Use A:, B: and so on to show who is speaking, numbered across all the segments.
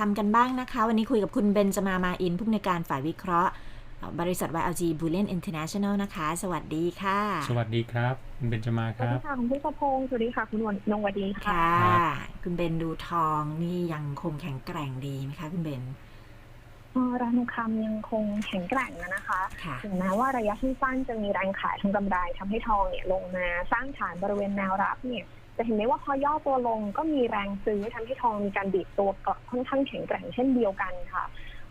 A: ทำกันบ้างนะคะ วันนี้คุยกับคุณเบนจมามาอิน ผู้อำนวยการฝ่ายวิเคราะห์เอ่อบริษัท YLG Bullion International นะคะ สวัสดีค่ะ
B: สวัสดีครับคุณเบนจมา
C: ส
B: ค
C: วัส
B: รั
C: ดี
B: บ
C: ค่ะคุณผู้พงศ์สวัสดีค่ะ คุณวันนงวดีค่ะ
A: ค่ะ
B: ครับ
A: คุณเบนดูทองนี่ยังคงแข็งแกร่งดีไหมคะคุณเบน
C: เอ่อราคาทองคำยังคงแข็งแกร่งนะคะ
A: ค่ะ
C: ถึงแม้ว่าระยะสั้นๆจะมีแรงขายทางกำไรทำให้ทองเนี่ยลงมาสร้างฐานบริเวณแนวรับเนี่ย จะเห็นได้ว่าพอย่อตัวลงก็มีแรงซื้อทำให้ทองมีการดีดตัวกลับค่อนข้างแข็งแกร่งเช่นเดียวกันค่ะ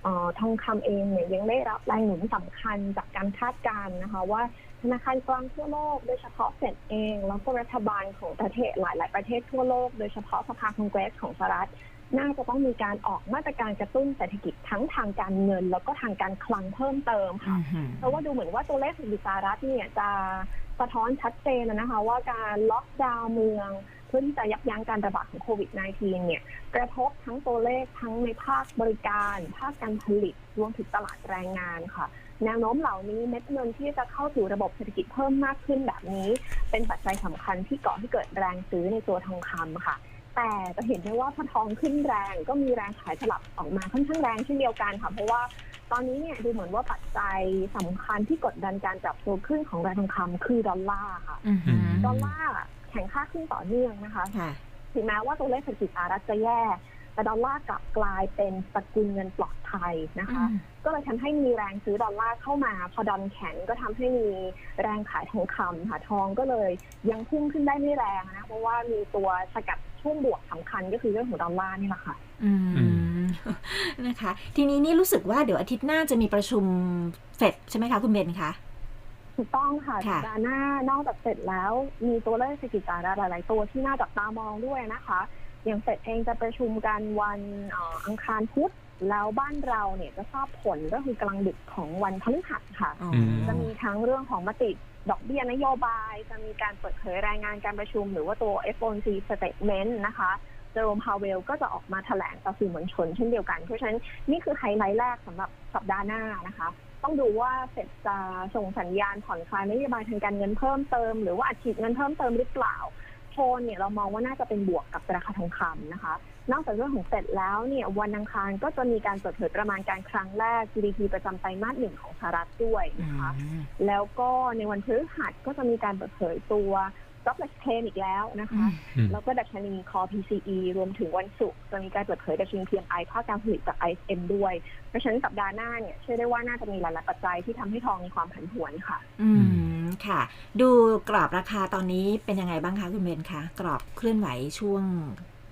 C: เอ่อทองคำเองเนี่ยยังได้รับแรงหนุนสำคัญจากการคาดการณ์นะคะ ว่าธนาคารกลางทั่วโลก โดยเฉพาะเฟดเอง แล้วก็รัฐบาลของประเทศหลาย ๆ ประเทศทั่วโลก โดยเฉพาะสภาคองเกรสของสหรัฐน่าจะต้องมีการออกมาตรการกระตุ้นเศรษฐกิจทั้งทางการเงิน แล้วก็ทางการคลังเพิ่มเติมค่ะ
A: อือหือ
C: เพราะว่าดูเหมือนว่าตัวเลขเศรษฐกิจสหรัฐเนี่ยจะ สะท้อนชัดเจนนะคะ ว่าการล็อกดาวน์เมือง เพื่อที่จะยับยั้งการระบาดของโควิด -19 เนี่ยกระทบทั้งตัวเลขทั้งในภาคบริการ ภาคการผลิตรวมถึงตลาดแรงงานค่ะ แนวโน้มเหล่านี้เม็ดเงินที่จะเข้าสู่ระบบเศรษฐกิจเพิ่มมากขึ้นแบบนี้ เป็นปัจจัยสำคัญที่ก่อให้เกิดแรงซื้อในตัวทองคำค่ะแต่จะเห็นได้ว่าพอทองขึ้นแรงก็มีแรงขายสลับออกมาค่อนข้างแรงเช่นเดียวกันค่ะ เพราะว่า ตอนนี้เนี่ยดูเหมือนว่าปัจจัยสำคัญที่กดดันการปรับตัวขึ้นของราคาทองคำคือดอลลาร์ค่ะ
A: อือหือ
C: ดอลลาร์แข็งค่าขึ้นต่อเนื่องนะคะ
A: ค่ะ
C: ถึงแม้ว่าตัวเลขเศรษฐกิจสหรัฐจะแย่แต่ดอลลาร์กลับกลายเป็นสกุลเงินปลอดภัยนะคะ ก็เลยทำให้มีแรงซื้อดอลลาร์เข้ามา พอดอลแข็งก็ทำให้มีแรงขายทองคำค่ะทองก็เลยยังพุ่งขึ้นได้ไม่แรงนะ เพราะว่ามีตัวสกัดช่วงบวกสำคัญก็คือเรื่องของดอลลาร์นี่แหละค่ะ
A: อืม
B: อื
A: นะคะ ทีนี้นี่รู้สึกว่าเดี๋ยวอาทิตย์หน้าจะมีประชุมเฟดใช่ไหมคะคุณเบนคะ
C: ถูกต้องค่ะ
A: ค่ะ
C: สัปดาห์หน้านอกจากเสร็จแล้ว มีตัวเลขเศรษฐกิจสหรัฐหลาย ๆ ตัวที่น่าจับตามองด้วยนะคะอย่างเฟดเองจะประชุมกันวันเอ่ออังคารพุธแล้วบ้านเราเนี่ยจะทราบผลก็คือกลางดึกของวันพฤหัสค่ะ
A: อ๋อ
C: จะมีทั้งเรื่องของมติดอกเบี้ยนโยบาย จะมีการเปิดเผยรายงานการประชุม หรือว่าตัว FOMC statement นะคะ เจอร์มพาวเวลก็จะออกมาแถลงต่อสื่อมวลชนเช่นเดียวกัน เพราะฉะนั้นนี่คือไฮไลท์แรกสำหรับสัปดาห์หน้านะคะ ต้องดูว่าเฟดจะส่งสัญญาณผ่อนคลายนโยบายทางการเงินเพิ่มเติม หรือว่าอัดฉีดเงินเพิ่มเติมหรือเปล่าโทนเนี่ยเรามองว่าน่าจะเป็นบวกกับราคาทองคำนะคะ นอกจากเรื่องของเฟดแล้วเนี่ยวันอังคารก็จะมีการเปิดเผยประมาณการครั้งแรก GDP ประจำไตรมาสหนึ่งของสหรัฐด้วย
A: อื
C: นะคะ
A: ม
C: แล้วก็ในวันพฤหัสก็จะมีการเปิดเผยตัว jobless claim อีกแล้วนะคะ
B: อืม
C: แล้วก็ดัชนี core PCE รวมถึงวันศุกร์จะมีการเปิดเผยดัชนี PMI ภาคการผลิตจาก ISM ด้วย เพราะฉะนั้นสัปดาห์หน้าเนี่ยเชื่อได้ว่าน่าจะมีหลายๆปัจจัยที่ทำให้ทองมีความผันผวนค่ะ
A: อืมค่ะ ดูกรอบราคาตอนนี้เป็นยังไงบ้างคะคุณเบนคะกรอบเคลื่อนไหวช่วง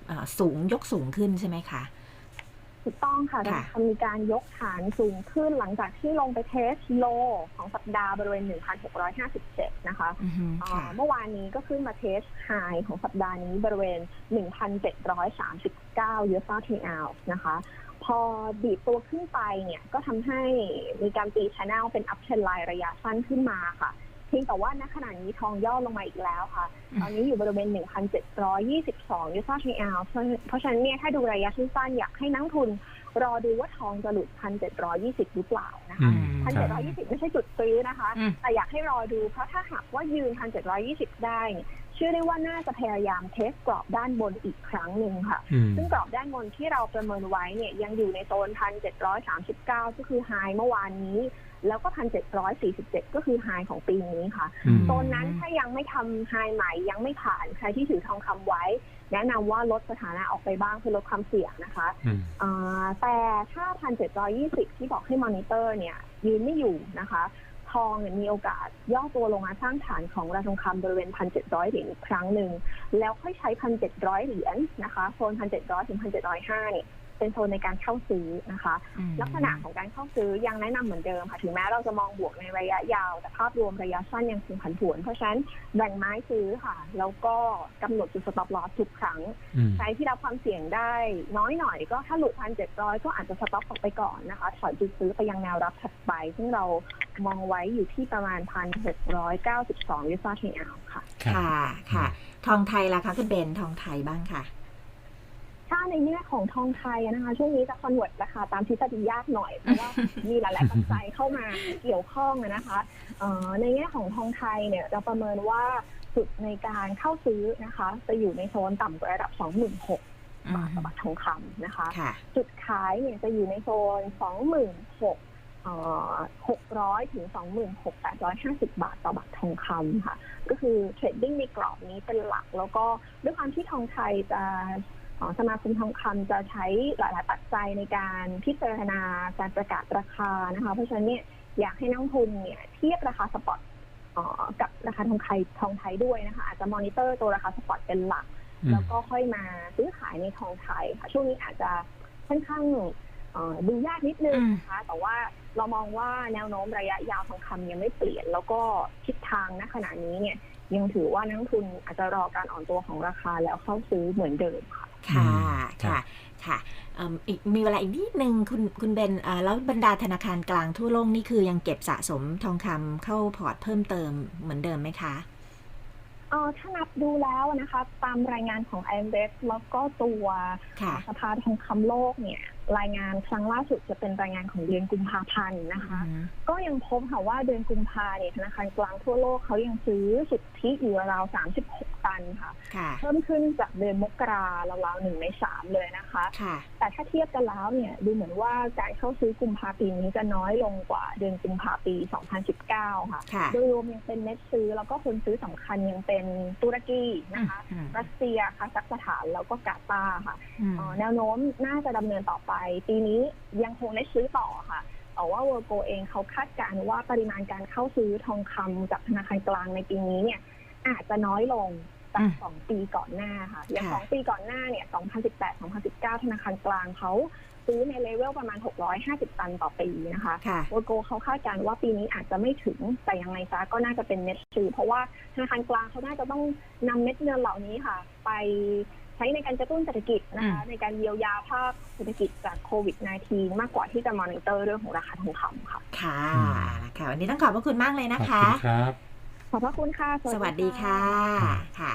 A: เอ่อสูงยกสูงขึ้นใช่ไหมคะ
C: ถูกต้องค่ะ
A: ค่ะ
C: จะมีการยกฐานสูงขึ้นหลังจากที่ลงไปเทสโลของสัปดาห์บริเวณ 1,657 นะคะ
A: อือหือ
C: อ่า
A: ค่ะ
C: เมื่อวานนี้ก็ขึ้นมาเทสไฮของสัปดาห์นี้บริเวณ 1,739 US dollar per ounce นะคะ พอดีดตัวขึ้นไปเนี่ยก็ทำให้มีการตีชแนลเป็น up trend line ระยะสั้นขึ้นมาค่ะเพียง แต่ว่าณขณะนี้ทองย่อลงมาอีกแล้วค่ะ
A: อืม
C: ตอนนี้อยู่บริเวณ 1,722 US dollar per ounce เพราะเพราะฉะนั้นเนี่ยถ้าดูระยะสั้นๆอยากให้นักทุนรอดูว่าทองจะหลุด 1,720 หรือเปล่านะ
B: อื
C: คะ
B: ม
C: พัน
B: ค
C: เจ็
B: รั
C: ด
B: บ
C: ร้อยยี่สิบไม่ใช่จุดซื้อนะคะ
A: อืม
C: แต่อยากให้รอดูเพราะถ้าหากว่ายืนพันเจ็ดร้อยี่สิบได้เนี่ยเชื่อได้ว่าน่าจะพยายามเทสกรอบด้านบนอีกครั้งหนึ่งค่ะ
B: อืม
C: ซึ่งกรอบด้านบนที่เราประเมินไว้เนี่ยยังอยู่ในโซนพันเจ็ดร้อยสามสิบเก้าก็คือไฮเมื่อวานนี้ แล้วก็พันเจ็ดร้อยสี่สิบเจ็ดก็คือไฮของปีนี้ค่ะ
B: อืม
C: โซนนั้นถ้ายังไม่ทำไฮใหม่ยังไม่ผ่านใครที่ถือทองคำไว้ แนะนำว่าลดสถานะออกไปบ้างเพื่อลดความเสี่ยงนะคะ
B: อืม
C: อ่าแต่ถ้า 1,720 ที่บอกให้มอนิเตอร์เนี่ยยืนไม่อยู่นะคะ ทองเนี่ยมีโอกาสย่อตัวลงมาสร้างฐานของราคาทองคำบริเวณ 1,700 เหรียญอีกครั้งหนึ่ง แล้วค่อยใช้ 1,700 เหรียญนะคะ โซน 1,700 ถึง 1,705 เนี่ย เป็นโซนในการเข้าซื้อนะคะ
A: อืม
C: ลักษณะของการเข้าซื้อยังแนะนำเหมือนเดิมค่ะ ถึงแม้เราจะมองบวกในระยะยาว แต่ภาพรวมระยะสั้นยังคงผันผวน เพราะฉะนั้นแบ่งไม้ซื้อค่ะ แล้วก็กำหนดจุด stop loss ทุกครั้ง
B: อืม
C: ใครที่รับความเสี่ยงได้ น้อยหน่อยก็ถ้าหลุดพันเจ็ดร้อยก็อาจจะสต็อปออกไปก่อนนะคะ ถอยจุดซื้อไปยังแนวรับถัดไป ซึ่งเรามองไว้อยู่ที่ประมาณพันหกร้อยเก้าสิบสองยูซาเทอลค่ะ
B: ครับ
A: ค่ะ ค่ะ ทองไทยล่ะคะคุณเบนทองไทยบ้างค่ะ
C: ถ้าในแง่ของทองไทยนะคะช่วงนี้จะคอนเวิร์ตราคาตามทฤษฎียากหน่อยเพราะว่ามีหลาย ๆ ปัจจัยเข้ามาเกี่ยวข้องอะนะคะเอ่อในแง่ของทองไทยเนี่ยเราประเมินว่าจุดในการเข้าซื้อนะคะ จะอยู่ในโซนต่ำกว่าระดับ 26,000บาทต่อบาททองคำนะคะ
A: ค่ะ
C: จุดขายเนี่ยจะอยู่ในโซน 26,000เอ่อ600 ถึง 26,850 บาทต่อบาททองคำค่ะ ก็คือเทรดดิ้งในกรอบนี้เป็นหลัก แล้วก็ด้วยความที่ทองไทยจะ เอ่อสมาคมทองคำจะใช้หลาย ๆ ปัจจัยในการพิจารณาการประกาศราคานะคะ เพราะฉะนั้นเนี่ยอยากให้นักลงทุนเนี่ยเทียบราคาสปอตอกับราคาทองไทยทองไทยด้วยนะคะอาจจะมอนิเตอร์ตัวราคาสปอตเป็นหลัก แล้วก็ค่อยมาซื้อขายในทองไทยค่ะช่วงนี้อาจจะค่อนข้าง ดูยากนิดนึงนะคะ แต่ว่าเรามองว่าแนวโน้มระยะยาวทองคำยังไม่เปลี่ยน แล้วก็ทิศทางณขณะนี้เนี่ยยังถือว่านักลงทุนอาจจะรอการอ่อนตัวของราคาแล้วเข้าซื้อเหมือนเดิมค่ะ
A: ค่ะ
B: อืมครั
A: ค่ะ
B: บ
A: ค่ะเอิ่มอีกมีเวลาอีกนิดนึงคุณคุณเบนอ่าแล้วบรรดาธนาคารกลางทั่วโลกนี่คือยังเก็บสะสมทองคำเข้าพอร์ตเพิ่มเติมเหมือนเดิมไหมคะ
C: เออถ้านับดูแล้วนะคะ ตามรายงานของ IMF แล้วก็ตัว
A: ค่ะ
C: สภาทองคำโลกเนี่ย รายงานครั้งล่าสุดจะเป็นรายงานของเดือนกุมภาพันธ์นะคะ
A: อืม
C: ก็ยังพบค่ะว่าเดือนกุมภาเนี่ยธนาคารกลางทั่วโลกเขายังซื้อสุทธิอยู่ราวๆ36 ตันค่ะ
A: ค่ะ
C: เพิ่มขึ้นจากเดือนมกราราวๆหนึ่งในสามเลยนะคะ
A: ค่ะ
C: แต่ถ้าเทียบกันแล้วเนี่ยดูเหมือนว่าการเข้าซื้อกุมภาปีนี้จะน้อยลงกว่าเดือนกุมภาปี 2019 ค่ะ
A: ค่ะ
C: โดยรวมยังเป็นเน็ตซื้อแล้วก็คนซื้อสำคัญยังเป็นตุรกีนะคะ
A: อืม
C: รัสเซียคาซัคสถานแล้วก็กาตาร์ค่ะ
A: อืม
C: เอ่อแนวโน้มน่าจะดำเนินต่อไปปีนี้ยังคงได้ซื้อต่อค่ะแต่ว่าเวอร์โกเองเขาคาดการณ์ว่าปริมาณการเข้าซื้อทองคำจากธนาคารกลางในปีนี้เนี่ย อาจจะน้อยลงจากสองปีก่อนหน้าค่ะ อย่างสองปีก่อนหน้าเนี่ย 2018-2019 ธนาคารกลางเขาซื้อในเลเวลประมาณ 650 ตันต่อปีนะคะ
A: ค่ะ
C: เวอร์โกเขาคาดการณ์ว่าปีนี้อาจจะไม่ถึง แต่ยังไงซะก็น่าจะเป็นเน็ตซื้อเพราะว่าธนาคารกลางเขาน่าจะต้องนำเม็ดเงินเหล่านี้ค่ะ ไปใช้ในการกระตุ้นเศรษฐกิจนะคะในการเยียวยาภาคเศรษฐกิจจากโควิด -19 มากกว่าที่จะมอนิเตอร์เรื่องของราคาทองคำค่ะ
A: ค่ะ
B: อืม
A: ค่ะวันนี้ต้องขอบพระคุณมากเลย
B: ข
A: นะ
B: อบ
A: คะ
B: คุณครับ
C: ขอบพระคุณค่ะ
A: สวัสดีค่ะค่ะ